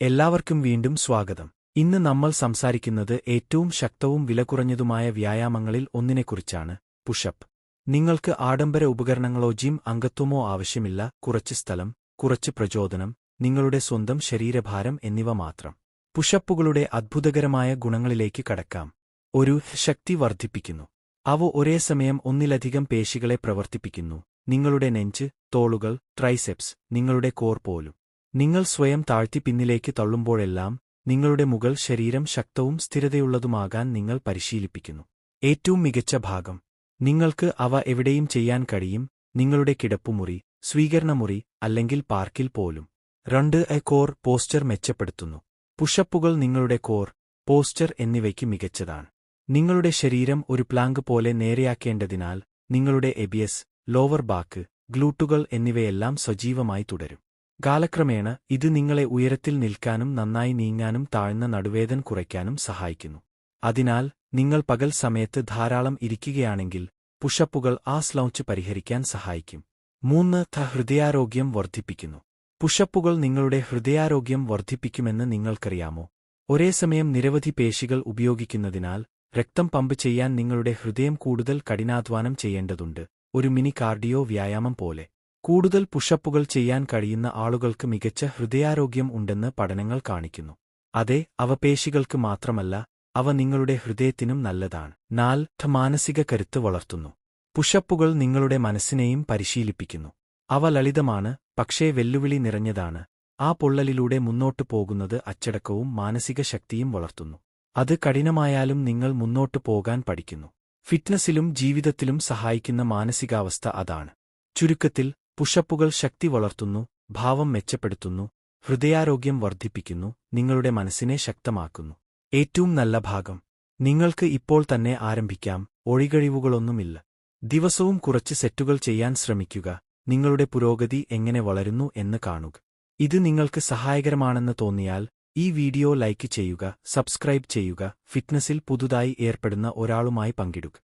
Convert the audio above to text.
എല്ലാവർക്കും വീണ്ടും സ്വാഗതം. ഇന്ന് നമ്മൾ സംസാരിക്കുന്നത് ഏറ്റവും ശക്തവും വിലകുറഞ്ഞതുമായ വ്യായാമങ്ങളിൽ ഒന്നിനെക്കുറിച്ചാണ് പുഷപ്പ്. നിങ്ങൾക്ക് ആഡംബര ഉപകരണങ്ങളോ ജിം അംഗത്വമോ ആവശ്യമില്ല കുറച്ച് സ്ഥലം കുറച്ച് പ്രചോദനം നിങ്ങളുടെ സ്വന്തം ശരീരഭാരം എന്നിവ മാത്രം. പുഷപ്പുകളുടെ അത്ഭുതകരമായ ഗുണങ്ങളിലേക്ക് കടക്കാം. ഒരു ശക്തി വർദ്ധിപ്പിക്കുന്നു. അവ ഒരേ സമയം ഒന്നിലധികം പേശികളെ പ്രവർത്തിപ്പിക്കുന്നു. നിങ്ങളുടെ നെഞ്ച് തോളുകൾ ട്രൈസെപ്സ് നിങ്ങളുടെ കോർ പോലും. നിങ്ങൾ സ്വയം താഴ്ത്തി പിന്നിലേക്ക് തള്ളുമ്പോഴെല്ലാം നിങ്ങളുടെ മുകൾ ശരീരം ശക്തവും സ്ഥിരതയുള്ളതുമാകാൻ നിങ്ങൾ പരിശീലിപ്പിക്കുന്നു. ഏറ്റവും മികച്ച ഭാഗം. നിങ്ങൾക്ക് അവ എവിടെയും ചെയ്യാൻ കഴിയും. നിങ്ങളുടെ കിടപ്പുമുറി സ്വീകരണമുറി അല്ലെങ്കിൽ പാർക്കിൽ പോലും. രണ്ട് എ കോർ പോസ്റ്റർ മെച്ചപ്പെടുത്തുന്നു. പുഷപ്പുകൾ നിങ്ങളുടെ കോർ പോസ്റ്റർ എന്നിവയ്ക്ക് മികച്ചതാണ്. നിങ്ങളുടെ ശരീരം ഒരു പ്ലാങ്ക് പോലെ നേരെയാക്കേണ്ടതിനാൽ നിങ്ങളുടെ എബിയസ് ലോവർ ബാക്ക് ഗ്ലൂട്ടുകൾ എന്നിവയെല്ലാം സജീവമായി തുടരും. കാലക്രമേണ ഇത് നിങ്ങളെ ഉയരത്തിൽ നിൽക്കാനും നന്നായി നീങ്ങാനും താഴ്ന്ന നടുവേദൻ കുറയ്ക്കാനും സഹായിക്കുന്നു. അതിനാൽ നിങ്ങൾ പകൽ സമയത്ത് ധാരാളം ഇരിക്കുകയാണെങ്കിൽ പുഷപ്പുകൾ ആ സ്ലൗച്ച് പരിഹരിക്കാൻ സഹായിക്കും. മൂന്ന് ഥ ഹൃദയാരോഗ്യം വർദ്ധിപ്പിക്കുന്നു. പുഷപ്പുകൾ നിങ്ങളുടെ ഹൃദയാരോഗ്യം വർദ്ധിപ്പിക്കുമെന്ന് നിങ്ങൾക്കറിയാമോ? ഒരേ സമയം നിരവധി പേശികൾ ഉപയോഗിക്കുന്നതിനാൽ രക്തം പമ്പ് ചെയ്യാൻ നിങ്ങളുടെ ഹൃദയം കൂടുതൽ കഠിനാധ്വാനം ചെയ്യേണ്ടതുണ്ട്. ഒരു മിനി കാർഡിയോ വ്യായാമം പോലെ. കൂടുതൽ പുഷപ്പുകൾ ചെയ്യാൻ കഴിയുന്ന ആളുകൾക്ക് മികച്ച ഹൃദയാരോഗ്യം ഉണ്ടെന്ന് പഠനങ്ങൾ കാണിക്കുന്നു. അതെ അവ പേശികൾക്ക് മാത്രമല്ല അവ നിങ്ങളുടെ ഹൃദയത്തിനും നല്ലതാണ്. നാൽ മാനസിക കരുത്ത് വളർത്തുന്നു. പുഷപ്പുകൾ നിങ്ങളുടെ മനസ്സിനെയും പരിശീലിപ്പിക്കുന്നു. അവ ലളിതമാണ് പക്ഷേ വെല്ലുവിളി നിറഞ്ഞതാണ്. ആ പൊള്ളലിലൂടെ മുന്നോട്ടു പോകുന്നത് അച്ചടക്കവും മാനസിക ശക്തിയും വളർത്തുന്നു. അത് കഠിനമായാലും നിങ്ങൾ മുന്നോട്ടു പോകാൻ പഠിക്കുന്നു. ഫിറ്റ്നസിലും ജീവിതത്തിലും സഹായിക്കുന്ന മാനസികാവസ്ഥ അതാണ്. ചുരുക്കത്തിൽ പുഷപ്പുകൾ ശക്തി വളർത്തുന്നു ഭാവം മെച്ചപ്പെടുത്തുന്നു ഹൃദയാരോഗ്യം വർദ്ധിപ്പിക്കുന്നു നിങ്ങളുടെ മനസ്സിനെ ശക്തമാക്കുന്നു. ഏറ്റവും നല്ല ഭാഗം. നിങ്ങൾക്ക് ഇപ്പോൾ തന്നെ ആരംഭിക്കാം ഒഴികഴിവുകളൊന്നുമില്ല. ദിവസവും കുറച്ച് സെറ്റുകൾ ചെയ്യാൻ ശ്രമിക്കുക നിങ്ങളുടെ പുരോഗതി എങ്ങനെ വളരുന്നു എന്ന് കാണുക. ഇത് നിങ്ങൾക്ക് സഹായകരമാണെന്ന് തോന്നിയാൽ ഈ വീഡിയോ ലൈക്ക് ചെയ്യുക സബ്സ്ക്രൈബ് ചെയ്യുക ഫിറ്റ്നസിൽ പുതുതായി ഏർപ്പെടുന്ന ഒരാളുമായി പങ്കിടുക.